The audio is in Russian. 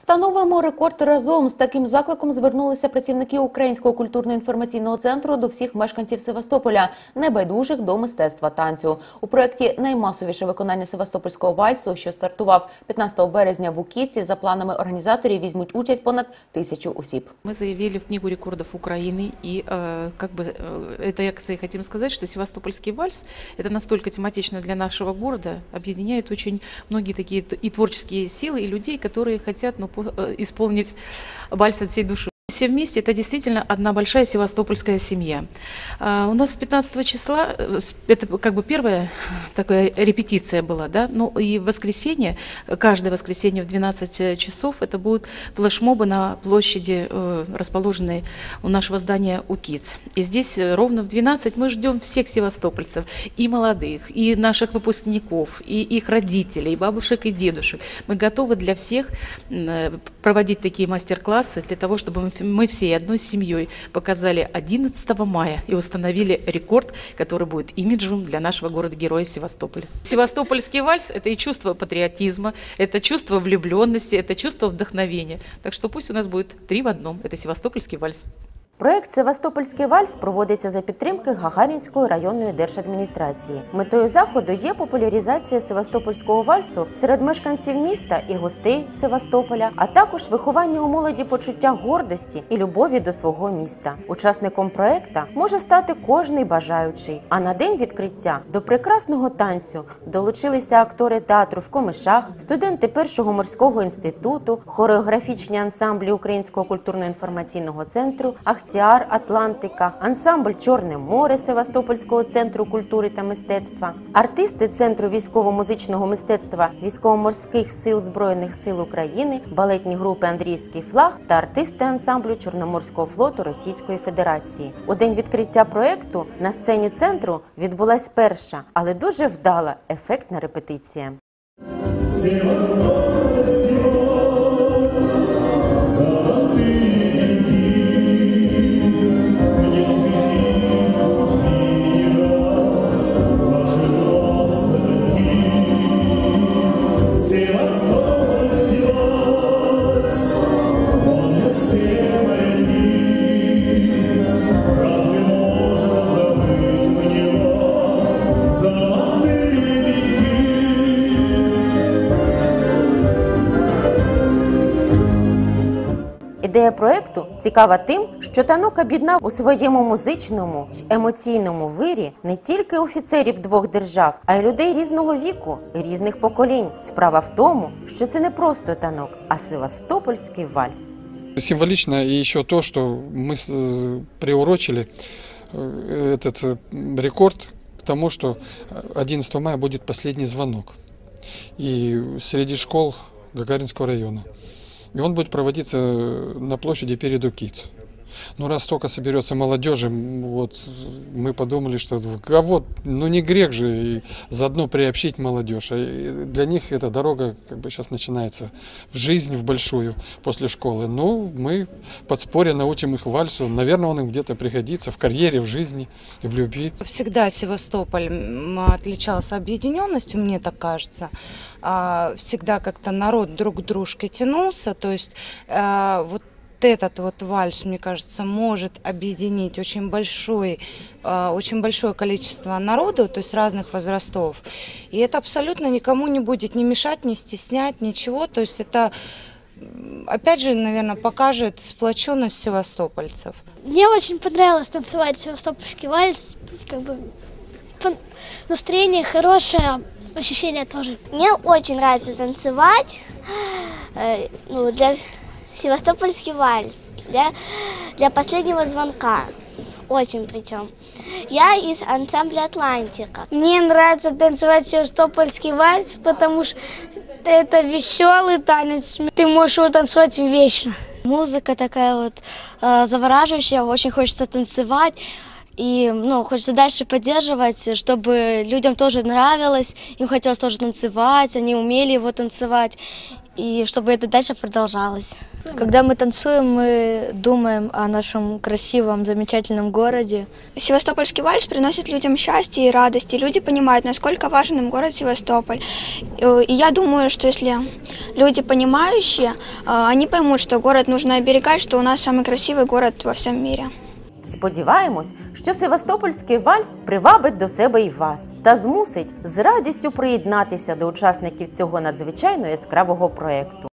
Встановимо рекорд разом. З таким закликом звернулися працівники Українського культурно-інформаційного центру до всіх мешканців Севастополя, небайдужих до мистецтва танцю. У проєкті наймасовіше виконання Севастопольського вальсу, що стартував 15 березня в Укіці, за планами організаторів візьмуть участь понад тисячу осіб. Мы заявили в Книгу рекордов Украины, и э, как бы э, этой акцией хотим сказать, что Севастопольский вальс – это настолько тематично для нашего города, объединяет очень многие такие т- и творческие силы, и людей, которые хотят ну, по- э, исполнить вальс от всей души. Все вместе это действительно одна большая севастопольская семья. А, У нас с 15 числа, э, это как бы первая такая репетиция была, да, ну и в воскресенье, э, каждое воскресенье в 12 часов это будут флешмобы на площади, э, расположенной у нашего здания УКИЦ. И здесь э, ровно в 12 мы ждем всех севастопольцев, и молодых, и наших выпускников, и их родителей, и бабушек и дедушек. Мы готовы для всех э, проводить такие мастер-классы для того, чтобы мы- мы всей одной семьей показали 11 мая и установили рекорд, который будет имиджем для нашего города-героя Севастополя. Севастопольский вальс – это и чувство патриотизма, это чувство влюбленности, это чувство вдохновения. Так что пусть у нас будет три в одном. Это Севастопольский вальс. Проект Севастопольський вальс проводиться за підтримки Гагарінської районної держадміністрації. Метою заходу є популяризація Севастопольського вальсу серед мешканців міста і гостей Севастополя, а також виховання у молоді почуття гордості і любові до свого міста. Учасником проекта може стати кожний бажаючий. А на день відкриття до прекрасного танцю долучилися актори театру в Комишах, студенти першого морського інституту, хореографічні ансамблі Українського культурно-інформаційного центру, Ахтіар Атлантика, ансамбль Чорне море Севастопольського центру культури та мистецтва, артисти Центру військово-музичного мистецтва військово-морських сил Збройних сил України, балетні групи Андріївський флаг та артисти ансамблю Чорноморського флоту Російської Федерації. У день відкриття проекту на сцені центру відбулась перша, але дуже вдала ефектна репетиція. Ідея проекту цікава тим, що танок об'єднав у своєму музичному й емоційному вирі не тільки офіцерів двох держав, а й людей різного віку і різних поколінь. Справа в тому, що це не просто танок, а севастопольський вальс. Символично и еще то, что мы с- э, приурочили э, этот э, рекорд к тому, что 11 мая будет последний звонок. И среди школ Гагаринского района. И он будет проводиться на площади перед УКИЦ. Ну, раз столько соберется молодежи, вот мы подумали, что а вот, ну не грех же и заодно приобщить молодежь. А и для них эта дорога как бы сейчас начинается в жизнь, в большую, после школы. Ну, мы подспорье научим их вальсу. Наверное, он им где-то пригодится в карьере, в жизни и в любви. Всегда Севастополь отличался объединенностью, мне так кажется. А, Всегда как-то народ друг к дружке тянулся. То есть а, вот этот вот вальс, мне кажется, может объединить очень большой, а, очень большое количество народу, то есть разных возрастов. И это абсолютно никому не будет не мешать, не стеснять, ничего. То есть это, опять же, наверное, покажет сплоченность севастопольцев. Мне очень понравилось танцевать севастопольский вальс. Как бы настроение хорошее, ощущения тоже. Мне очень нравится танцевать. э, ну, для Севастопольский вальс. Для, для последнего звонка. Очень причем. Я из ансамбля Атлантика. Мне нравится танцевать севастопольский вальс, потому что это веселый танец. Ты можешь его танцевать вечно. Музыка такая вот э, завораживающая, очень хочется танцевать. И ну, хочется дальше поддерживать, чтобы людям тоже нравилось, им хотелось тоже танцевать, они умели его танцевать. И чтобы это дальше продолжалось. Когда мы танцуем, мы думаем о нашем красивом, замечательном городе. Севастопольский вальс приносит людям счастье и радость, и люди понимают, насколько важен им город Севастополь. И я думаю, что если люди понимающие, э, они поймут, что город нужно оберегать, что у нас самый красивый город во всем мире. Сподіваємось, що Севастопольський вальс привабить до себе і вас та змусить з радістю приєднатися до учасників цього надзвичайно яскравого проєкту.